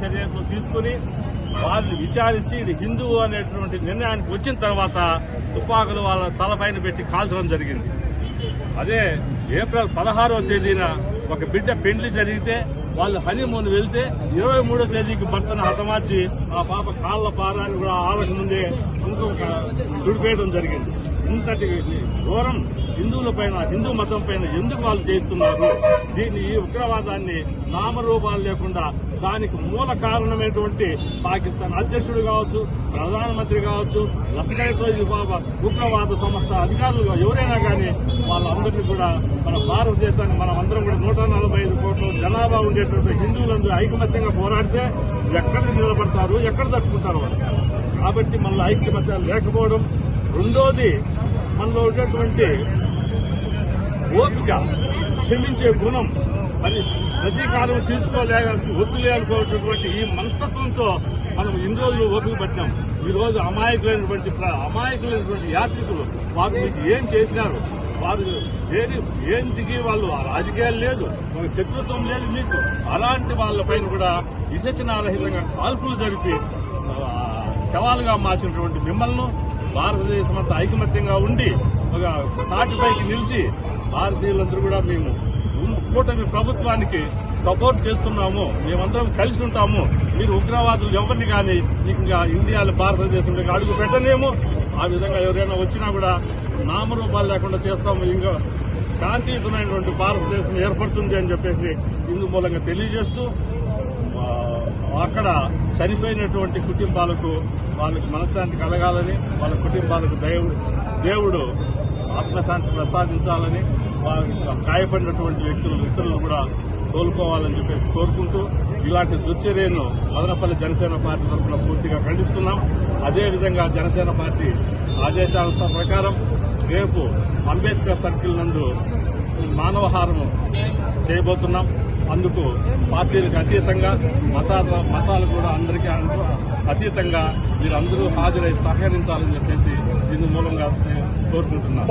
చర్యలు తీసుకుని వాళ్ళు విచారించి ఇది హిందువు అనేటువంటి నిర్ణయానికి వచ్చిన తర్వాత తుపాకులు వాళ్ళ తలపైన పెట్టి కాల్చడం జరిగింది. అదే ఏప్రిల్ పదహారవ తేదీన ఒక బిడ్డ పెండ్లి జరిగితే వాళ్ళు హనీమూన్ వెళ్తే ఇరవై మూడో తేదీకి భర్తను హతమార్చి ఆ పాప కాళ్ళ పారాన్ని కూడా ఆలోచన ముందే ఇంకొక దుడిపేయడం జరిగింది. ఇంతటి ఘోరం హిందువుల పైన హిందూ మతం పైన ఎందుకు వాళ్ళు చేస్తున్నారు? దీన్ని ఈ ఉగ్రవాదాన్ని నామరూపాలు లేకుండా దానికి మూల కారణమైనటువంటి పాకిస్తాన్ అధ్యక్షుడు కావచ్చు ప్రధానమంత్రి కావచ్చు లష్కర్ బాబా ఉగ్రవాద సంస్థ అధికారులు ఎవరైనా కానీ వాళ్ళందరినీ కూడా మన భారతదేశాన్ని మనం అందరం కూడా నూట నలభై ఐదు కోట్ల జనాభా ఉండేటువంటి హిందువులందరూ ఐకమత్యంగా పోరాడితే ఎక్కడ నిలబడతారు ఎక్కడ తట్టుకుంటారు వాళ్ళు? కాబట్టి మనలో ఐక్యమత్యాలు లేకపోవడం రెండోది మనలో ఉండేటువంటి ఓపిక క్షమించే గుణం. మరి ప్రతీకారం తీర్చుకోలేక వద్దులే అనుకోవటువంటి ఈ మనస్తత్వంతో మనం ఇన్ని రోజులు ఓపిక పట్టినాం. ఈరోజు అమాయకులైనటువంటి అమాయకులైనటువంటి యాత్రికులు వారు మీకు ఏం చేసినారు? వారు ఏది ఏం దిగి వాళ్ళు ఆ రాజకీయాలు లేదు ఒక శత్రుత్వం లేదు మీకు. అలాంటి వాళ్ళపైన కూడా విసర్జనారహితంగా కాల్పులు జరిపి సవాలుగా శవాలుగా మార్చినటువంటి మిమ్మల్ని భారతదేశం అంతా ఐకమత్యంగా ఉండి ఒక తాటిపైకి నిలిచి భారతీయులందరూ కూడా మేము కూటమి ప్రభుత్వానికి సపోర్ట్ చేస్తున్నాము. మేమందరం కలిసి ఉంటాము. మీరు ఉగ్రవాదులు ఎవరిని కానీ ఇంకా ఇండియాలో భారతదేశంలోకి అడుగు పెట్టలేము. ఆ విధంగా ఎవరైనా వచ్చినా కూడా నామరూపాలు లేకుండా చేస్తాము. ఇంకా శాంతియుతమైనటువంటి భారతదేశం ఏర్పడుతుంది అని చెప్పేసి ఇందు మూలంగా తెలియజేస్తూ అక్కడ చనిపోయినటువంటి కుటుంబాలకు వాళ్ళకి మనశ్శాంతి కలగాలని వాళ్ళ కుటుంబాలకు దేవుడు దేవుడు ఆత్మశాంతి ప్రసాదించాలని వాళ్ళకి గాయపడినటువంటి వ్యక్తులు మిత్రులను కూడా కోలుకోవాలని చెప్పేసి కోరుకుంటూ ఇలాంటి దుర్చర్యను మదనపల్లి జనసేన పార్టీ తరఫున పూర్తిగా ఖండిస్తున్నాం. అదేవిధంగా జనసేన పార్టీ ఆదేశాల ప్రకారం రేపు అంబేద్కర్ సర్కిల్ నందు మానవహారం చేయబోతున్నాం. అందుకు పార్టీలకు అతీతంగా మతాల మతాలు కూడా అందరికీ అతీతంగా మీరు అందరూ హాజరై సహకరించాలని చెప్పేసి దీని మూలంగా కోరుకుంటున్నాం